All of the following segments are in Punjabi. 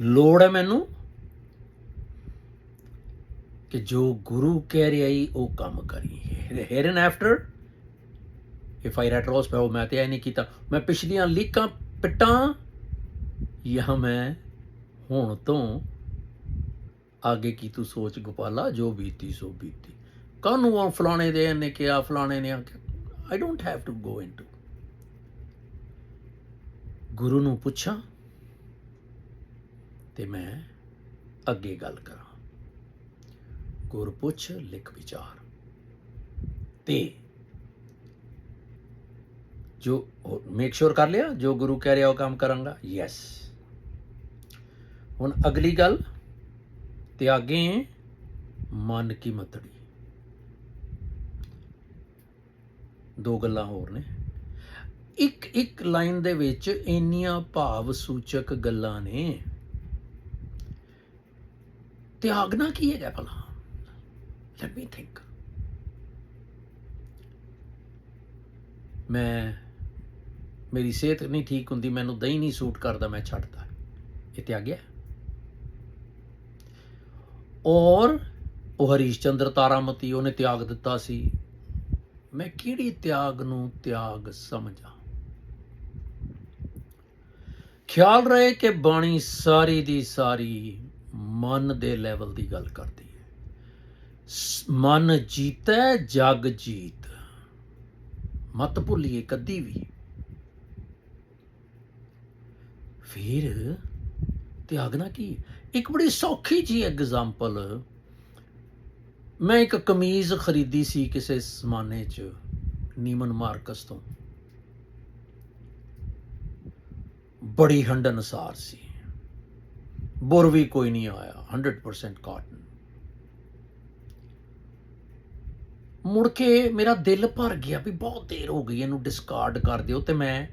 ਲੋੜ ਹੈ ਮੈਨੂੰ ਕਿ ਜੋ ਗੁਰੂ ਕਹਿ ਰਿਹਾ ਈ, ਉਹ ਕੰਮ ਕਰੀ here and after if I retrospect ਮੈਂ ਤੇ ਇਹ ਨਹੀਂ ਕੀਤਾ। ਮੈਂ ਪਿਛਲੀਆਂ ਲੀਕਾਂ ਪਿੱਟਾਂ, ਜਾਂ ਮੈਂ ਹੁਣ ਤੋਂ ਅੱਗੇ ਕੀ ਤੂੰ ਸੋਚ ਗੋਪਾਲਾ, ਜੋ ਬੀਤੀ ਸੋ ਬੀਤੀ। ਕਾਹਨੂੰ ਉਹ ਫਲਾਣੇ ਦੇ ਨੇ ਕਿਹਾ, ਫਲਾਣੇ ਨੇ I don't have to go into ਗੁਰੂ ਨੂੰ ਪੁੱਛਾਂ ਤੇ ਮੈਂ ਅੱਗੇ ਗੱਲ ਕਰਾਂ। ਗੁਰਪੁੱਛ ਲਿਖ ਵਿਚਾਰ। ਤੇ ਜੋ ਮੇਕ ਸ਼ੋਰ ਕਰ ਲਿਆ, ਜੋ ਗੁਰੂ ਕਹਿ ਰਿਹਾ ਉਹ ਕੰਮ ਕਰਾਂਗਾ? ਯੈਸ ਹੁਣ ਅਗਲੀ ਗੱਲ ਤਿਆਗੇ ਮਨ ਕੀ ਮਤੜੀ। ਦੋ ਗੱਲਾਂ ਹੋਰ ਨੇ। ਇੱਕ ਇੱਕ ਲਾਈਨ ਦੇ ਵਿੱਚ ਇੰਨੀਆਂ ਭਾਵ ਸੂਚਕ ਗੱਲਾਂ ਨੇ ਤਿਆਗਣਾ ਕੀ ਹੈਗਾ ਭਲਾ? ਲੈਟ ਮੀ ਥਿੰਕ ਮੈਂ, ਮੇਰੀ ਸਿਹਤ ਨਹੀਂ ਠੀਕ ਹੁੰਦੀ, ਮੈਨੂੰ ਦਹੀਂ ਨਹੀਂ ਸੂਟ ਕਰਦਾ, ਮੈਂ ਛੱਡਦਾ। ਇਹ ਤਿਆਗਿਆ ਔਰ ਉਹ ਹਰੀਸ਼ ਚੰਦਰ ਤਾਰਾਮਤੀ, ਉਹਨੇ ਤਿਆਗ ਦਿੱਤਾ ਸੀ। ਮੈਂ ਕਿਹੜੀ ਤਿਆਗ ਨੂੰ ਤਿਆਗ ਸਮਝਾਂ? ਖਿਆਲ ਰਹੇ ਕਿ ਬਾਣੀ ਸਾਰੀ ਦੀ ਸਾਰੀ ਮਨ ਦੇ ਲੈਵਲ ਦੀ ਗੱਲ ਕਰਦੀ ਹੈ। ਮਨ ਜੀਤੈ, ਜਗ ਜੀਤ। ਮਤ ਭੁੱਲੀਏ ਕਦੀ ਵੀ। ਫਿਰ ਤਿਆਗਣਾ ਕੀ। ਇੱਕ ਬੜੀ ਸੌਖੀ ਜੀ ਐਗਜ਼ਾਮਪਲ ਮੈਂ ਇੱਕ ਕਮੀਜ਼ ਖਰੀਦੀ ਸੀ ਕਿਸੇ ਸਮਾਨੇ 'ਚ, ਨੀਮਨ ਮਾਰਕਸ ਤੋਂ। ਬੜੀ ਹੰਡਨਸਾਰ ਸੀ। ਬੁਰ ਵੀ ਕੋਈ ਨਹੀਂ ਆਇਆ 100% ਕਾਟਨ ਮੁੜ ਕੇ ਮੇਰਾ ਦਿਲ ਭਰ ਗਿਆ ਵੀ ਬਹੁਤ ਦੇਰ ਹੋ ਗਈ ਇਹਨੂੰ ਡਿਸਕਾਰਡ ਕਰ ਦਿਓ ਤੇ ਮੈਂ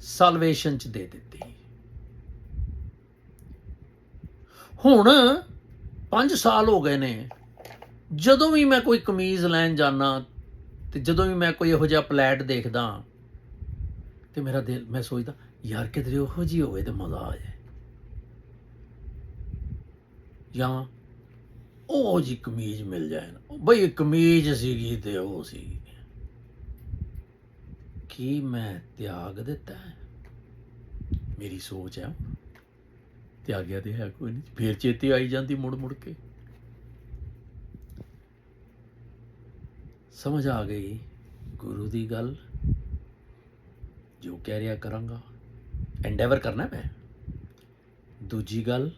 ਸਲਵੇਸ਼ਨ ਚ ਦੇ ਦਿੱਤੀ। ਹੁਣ 5 ਸਾਲ ਹੋ ਗਏ ਨੇ, ਜਦੋਂ ਵੀ ਮੈਂ ਕੋਈ ਕਮੀਜ਼ ਲੈਣ ਜਾਣਾ ਤੇ ਜਦੋਂ ਵੀ ਮੈਂ ਕੋਈ ਇਹੋ ਜਿਹਾ ਪਲੈਟ ਦੇਖਦਾ ਤੇ ਮੇਰਾ ਦਿਲ, ਮੈਂ ਸੋਚਦਾ, ਯਾਰ ਕਿਧਰੇ ਉਹੋ ਜੀ ਹੋਵੇ ਤੇ ਮਜ਼ਾ ਆ ਜਾਏ। ਜਾਂ ਉਹ ਜੀ ਕਮੀਜ਼ ਮਿਲ ਜਾਏ ਨਾ। ਉਹ ਬਈ ਕਮੀਜ਼ ਸੀਗੀ ਤੇ ਉਹ ਸੀ ਕੀ ਮੈਂ ਤਿਆਗ ਦਿੱਤਾ ਮੇਰੀ ਸੋਚ ਹੈ। ਤਿਆਗਿਆ ਤੇ ਹੈ ਕੋਈ ਨਹੀਂ। ਫੇਰ ਚੇਤੇ ਆਈ ਜਾਂਦੀ ਮੁੜ ਮੁੜ ਕੇ। ਸਮਝ ਆ ਗਈ ਗੁਰੂ ਦੀ ਗੱਲ। ਜੋ ਕਹਿ ਰਿਹਾ ਕਰਾਂਗਾ। ਐਂਡੇਵਰ ਕਰਨਾ ਮੈਂ। ਦੂਜੀ ਗੱਲ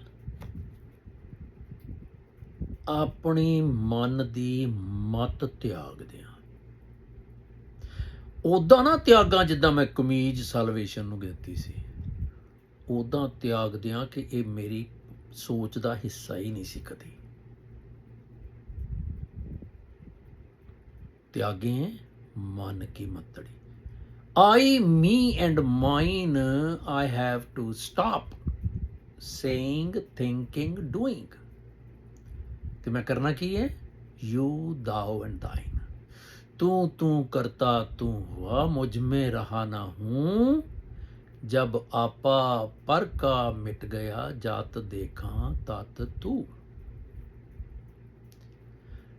ਆਪਣੀ ਮਨ ਦੀ ਮਤ ਤਿਆਗ ਦਿਆਂ ਉਦਾਂ ਨਾ ਤਿਆਗਾਂ ਜਿੱਦਾਂ ਮੈਂ ਕਮੀਜ਼ ਸਲਵੇਸ਼ਨ ਨੂੰ ਦਿੱਤੀ ਸੀ। ਉਦਾਂ ਤਿਆਗ ਦਿਆਂ ਕਿ ਇਹ ਮੇਰੀ ਸੋਚ ਦਾ ਹਿੱਸਾ ਹੀ ਨਹੀਂ ਸੀ ਕਦੇ। ਤਿਆਗੇ ਮਨ ਕੀ ਮਤੜੀ। I, me, and mine, I have to stop saying, thinking, doing. ਤੇ ਮੈਂ ਕਰਨਾ ਕੀ ਹੈ? You, thou and thine. ਤੂੰ ਤੂੰ ਕਰਤਾ, ਤੂੰ ਹੁਆ, ਮੁਝ ਮੇ ਰਹਾ ਨਾ ਹੂੰ। ਜਬ ਆਪਾ ਪਰ ਕਾ ਮਿਟ ਗਿਆ, ਜਾਤ ਦੇਖਾਂ ਤਤ ਤੂੰ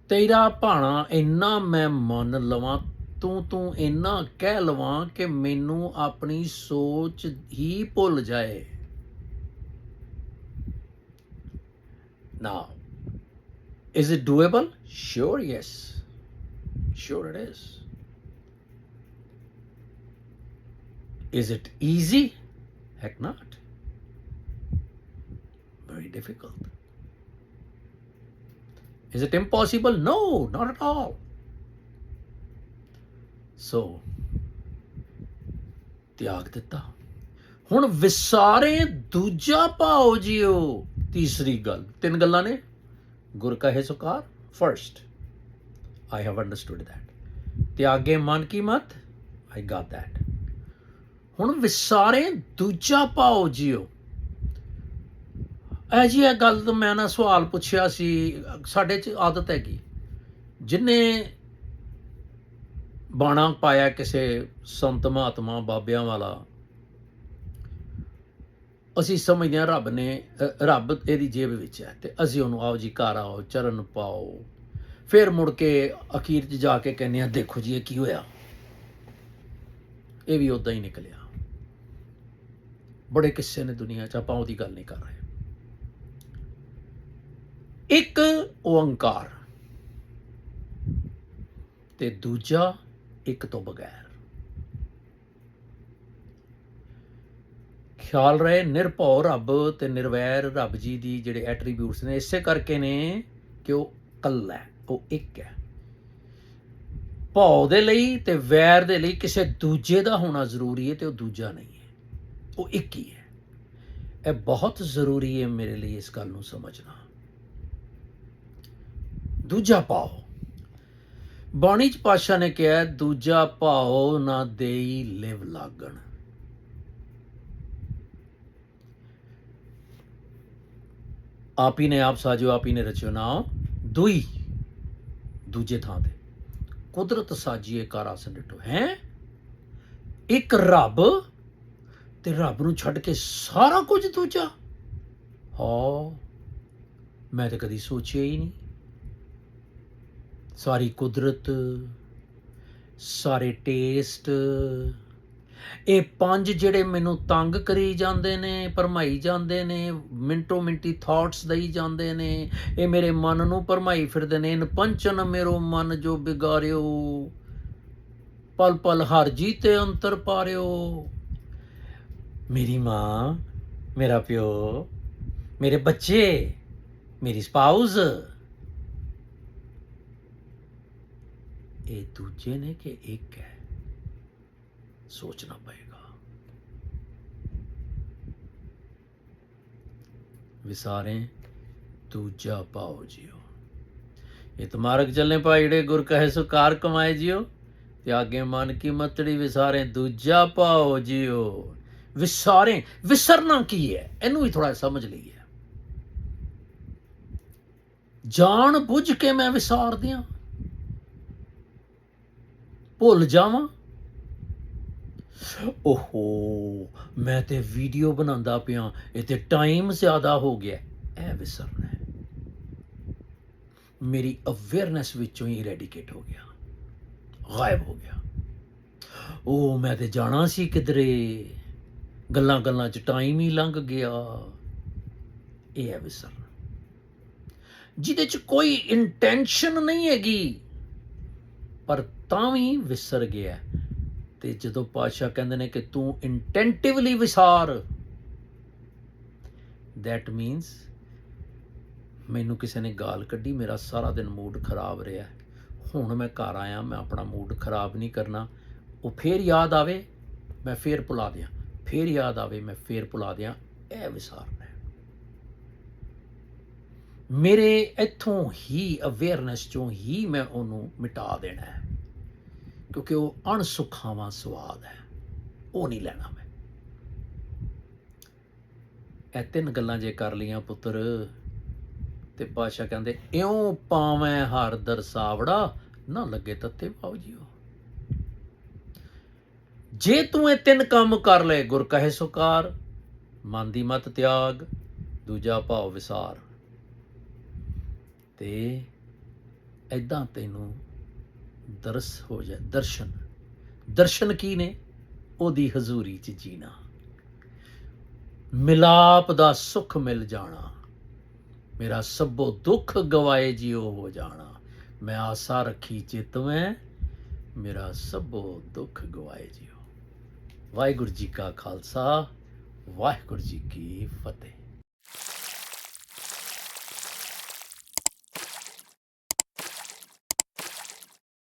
ਤੇਰਾ ਭਾਣਾ ਇੰਨਾ ਮੈਂ ਮੰਨ ਲਵਾਂ, ਤੂੰ ਤੂੰ ਇੰਨਾ ਕਹਿ ਲਵਾਂ ਕਿ ਮੈਨੂੰ ਆਪਣੀ ਸੋਚ ਹੀ ਭੁੱਲ ਜਾਏ। ਨਾ। is it doable? Sure, yes. Sure, it is. Is it easy? Heck not. Very difficult. Is it impossible? No, not at all. So, ਤਿਆਗ ਦਿੱਤਾ ਹੁਣ ਵਿਸਾਰੇ ਦੂਜਾ ਭਾਉ ਜਿਓ ਤੀਸਰੀ ਗੱਲ ਤਿੰਨ ਗੱਲਾਂ ਨੇ ਗੁਰ ਕਹੇ ਸੁਕਾਰ first I have understood that. ਤਿਆਗੇ ਮਨ ਕੀ ਮਤ? I got that. ਹੁਣ ਵਿਸਾਰੇ ਦੂਜਾ ਭਾਉ ਜੀਓ। ਇਹ ਜੀ ਇਹ ਗੱਲ ਤਾਂ ਮੈਂ ਨਾ ਸਵਾਲ ਪੁੱਛਿਆ ਸੀ, ਸਾਡੇ ਚ ਆਦਤ ਹੈਗੀ। ਜਿਨੇ ਬਾਣਾ ਪਾਇਆ ਕਿਸੇ ਸੰਤ ਮਹਾਤਮਾ ਬਾਬਿਆਂ ਵਾਲਾ ਅਸੀਂ ਸਮਝਦੇ ਹਾਂ ਰੱਬ ਨੇ ਰੱਬ ਇਹਦੀ ਜੇਬ ਵਿੱਚ ਹੈ ਤੇ ਅਸੀਂ ਉਹਨੂੰ ਆਓ ਜੀ ਘਰ ਆਓ, ਚਰਨ ਪਾਓ। ਫਿਰ ਮੁੜ ਕੇ ਅਖੀਰ 'ਚ ਜਾ ਕੇ ਕਹਿੰਦੇ ਆ ਦੇਖੋ ਜੀ ਇਹ ਕੀ ਹੋਇਆ। ਇਹ ਵੀ ਉਦਾਂ ਹੀ ਨਿਕਲਿਆ। ਬੜੇ ਕਿੱਸੇ ਨੇ ਦੁਨੀਆ 'ਚ, ਆਪਾਂ ਉਹਦੀ ਗੱਲ ਨਹੀਂ ਕਰ ਰਹੇ। ਇੱਕ ਓੰਕਾਰ ਤੇ ਦੂਜਾ ਇੱਕ ਤੋਂ ਬਗੈਰ। ਖਿਆਲ ਰਹੇ, ਨਿਰਭਉ ਰੱਬ ਤੇ ਨਿਰਵੈਰ ਰੱਬ ਜੀ ਦੀ ਜਿਹੜੇ ਐਟਰੀਬਿਊਟਸ ਨੇ, ਇਸੇ ਕਰਕੇ ਨੇ ਕਿ ਉਹ ਕੱਲਾ ਹੈ, ਉਹ ਇੱਕ ਹੈ। ਭਉ ਦੇ ਲਈ ਤੇ ਵੈਰ ਦੇ ਲਈ ਕਿਸੇ ਦੂਜੇ ਦਾ ਹੋਣਾ ਜ਼ਰੂਰੀ ਹੈ ਤੇ ਉਹ ਦੂਜਾ ਨਹੀਂ ਹੈ, ਉਹ ਇੱਕ ਹੀ ਹੈ। ਇਹ ਬਹੁਤ ਜ਼ਰੂਰੀ ਹੈ ਮੇਰੇ ਲਈ ਇਸ ਗੱਲ ਨੂੰ ਸਮਝਣਾ। ਦੂਜਾ ਭਾਵ ਬਾਣੀ ਚ ਪਾਸ਼ਾ ਨੇ ਕਿਹਾ, ਦੂਜਾ ਭਾਵ ਨਾ ਦੇਈ ਲਿਵ ਲਾਗਣ। ਆਪ ਹੀ ਨੇ ਆਪ ਸਾਜੋ ਆਪ ਹੀ ਨੇ ਰਚਿਓ ਨਾਮ, ਦੁਈ ਦੂਜੇ ਥਾਂ ਤੇ। ਕੁਦਰਤ ਸਾਜੀਏ ਕਾਰਾ ਸੰਡਟੋ ਹੈ? ਇੱਕ ਰੱਬ ਤੇ ਰੱਬ ਨੂੰ ਛੱਡ ਕੇ ਸਾਰਾ ਕੁਝ ਦੂਜਾ। ਹਾਂ ਮੈਂ ਤਾਂ ਕਦੀ ਸੋਚਿਆ ਹੀ ਨਹੀਂ। ਸਾਰੀ ਕੁਦਰਤ, ਸਾਰੇ ਟੇਸਟ ਇਹ ਪੰਜ ਜਿਹੜੇ ਮੈਨੂੰ ਤੰਗ ਕਰੀ ਜਾਂਦੇ ਨੇ, ਭਰਮਾਈ ਜਾਂਦੇ ਨੇ, ਮਿੰਟੋ ਮਿੰਟੀ ਥਾਟਸ ਦਈ ਜਾਂਦੇ ਨੇ, ਇਹ ਮੇਰੇ ਮਨ ਨੂੰ ਭਰਮਾਈ ਫਿਰਦੇ ਨੇ, ਇਨ ਪੰਚਨ ਮੇਰੋ ਮਨ ਜੋ ਬਿਗਾਰਿਓ, ਪਲ ਪਲ ਹਰ ਜੀਤੇ ਅੰਤਰ ਪਾਰਿਓ। ਮੇਰੀ ਮਾਂ, ਮੇਰਾ ਪਿਓ, ਮੇਰੇ ਬੱਚੇ, ਮੇਰੀ ਸਪਾਊਸ ਇਹ ਦੂਜੇ ਨੇ ਕਿ ਇੱਕ ਹੈ? ਸੋਚਣਾ ਪਏਗਾ। ਵਿਸਾਰੇ, ਦੂਜਾ ਪਾਓ ਜਿਓ ਇਹ ਤੁਮਾਰਕ ਚੱਲੇ ਪਾਈੜੇ ਗੁਰ ਕਹੇ ਸੋ ਕਾਰ ਕਮਾਏ ਜਿਓ ਤਿਆਗੇ ਮਨ ਕੀ ਮਤੜੀ, ਵਿਸਾਰੇ, ਦੂਜਾ ਪਾਓ ਜਿਓ ਵਿਸਾਰੇ, ਵਿਸਰਨਾ ਕੀ ਹੈ? ਇਹਨੂੰ ਵੀ ਥੋੜਾ ਸਮਝ ਲਈਏ। ਜਾਣ ਬੁੱਝ ਕੇ ਮੈਂ ਵਿਸਾਰ ਦਿਆਂ ਭੁੱਲ ਜਾਵਾਂ। ਓਹੋ, ਮੈਂ ਤੇ ਵੀਡੀਓ ਬਣਾਉਂਦਾ ਪਿਆ, ਇਹ ਤੇ ਟਾਈਮ ਜ਼ਿਆਦਾ ਹੋ ਗਿਆ। ਇਹ ਵਿਸਰਨਾ ਮੇਰੀ ਅਵੇਅਰਨੈਸ ਵਿੱਚੋਂ ਹੀ ਰੈਡੀਕੇਟ ਹੋ ਗਿਆ। ਗਾਇਬ ਹੋ ਗਿਆ। ਉਹ ਮੈਂ ਤੇ ਜਾਣਾ ਸੀ ਕਿਧਰੇ। ਗੱਲਾਂ ਗੱਲਾਂ 'ਚ ਟਾਈਮ ਹੀ ਲੰਘ ਗਿਆ। ਇਹ ਹੈ ਵਿਸਰਨਾ। ਜਿਹਦੇ 'ਚ ਕੋਈ ਇੰਟੈਂਸ਼ਨ ਨਹੀਂ ਹੈਗੀ, ਪਰ ਤਾਂ ਵੀ ਵਿਸਰ ਗਿਆ। ਤੇ ਜਦੋਂ ਪਾਤਸ਼ਾਹ ਕਹਿੰਦੇ ਨੇ ਕਿ ਤੂੰ ਇੰਟੈਂਟਿਵਲੀ ਵਿਸਾਰ, that ਮੀਨਸ ਮੈਨੂੰ ਕਿਸੇ ਨੇ ਗਾਲ ਕੱਢੀ, ਮੇਰਾ ਸਾਰਾ ਦਿਨ ਮੂਡ ਖਰਾਬ ਰਿਹਾ। ਹੁਣ ਮੈਂ ਘਰ ਆਇਆ, ਮੈਂ ਆਪਣਾ ਮੂਡ ਖਰਾਬ ਨਹੀਂ ਕਰਨਾ। ਉਹ ਫੇਰ ਯਾਦ ਆਵੇ, ਮੈਂ ਫੇਰ ਭੁਲਾ ਦਿਆਂ। ਫੇਰ ਯਾਦ ਆਵੇ, ਮੈਂ ਫੇਰ ਭੁਲਾ ਦਿਆਂ। ਇਹ ਵਿਸਾਰਨਾ ਹੈ। ਮੇਰੇ ਇੱਥੋਂ ਹੀ ਅਵੇਅਰਨੈਸ ਚੋਂ ਹੀ ਮੈਂ ਉਹਨੂੰ ਮਿਟਾ ਦੇਣਾ ਹੈ। ਕਿਉਂਕਿ ਉਹ ਅਣਸੁਖਾਵਾਂ ਸਵਾਦ ਹੈ। ਉਹ ਨਹੀਂ ਲੈਣਾ ਮੈਂ। ਇਹ ਤਿੰਨ ਗੱਲਾਂ ਜੇ ਕਰ ਲੀਆਂ ਪੁੱਤਰ, ਤੇ ਪਾਸ਼ਾ ਕਹਿੰਦੇ, ਇਉਂ ਪਾਵੇਂ ਹਰ ਦਰਸਾਵੜਾ ਨਾ ਲੱਗੇ ਤੱਤੇ ਪਾਉ ਜੀਓ। ਜੇ ਤੂੰ ਇਹ ਤਿੰਨ ਕੰਮ ਕਰ ਲਏ, ਗੁਰ ਕਹੇ ਸੁਕਾਰ, ਮਨ ਦੀ ਮਤ ਤਿਆਗ, ਦੂਜਾ ਭਾਵ ਵਿਸਾਰ। ਤੇ ਐਦਾਂ ਤੈਨੂੰ ਦਰਸ ਹੋ ਜਾਏ, ਦਰਸ਼ਨ। ਦਰਸ਼ਨ ਕੀ ਨੇ? ਉਹਦੀ ਹਜ਼ੂਰੀ 'ਚ ਜੀਣਾ। ਮਿਲਾਪ ਦਾ ਸੁਖ ਮਿਲ ਜਾਣਾ। ਮੇਰਾ ਸਭੋ ਦੁੱਖ ਗਵਾਏ ਜਿਉ ਹੋ ਜਾਣਾ। ਮੈਂ ਆਸਾ ਰੱਖੀ ਚਿਤ ਮੈਂ ਮੇਰਾ ਸਭੋ ਦੁੱਖ ਗਵਾਏ ਜਿਉ। ਵਾਹਿਗੁਰੂ ਜੀ ਕਾ ਖਾਲਸਾ, ਵਾਹਿਗੁਰੂ ਜੀ ਕੀ ਫਤਿਹ।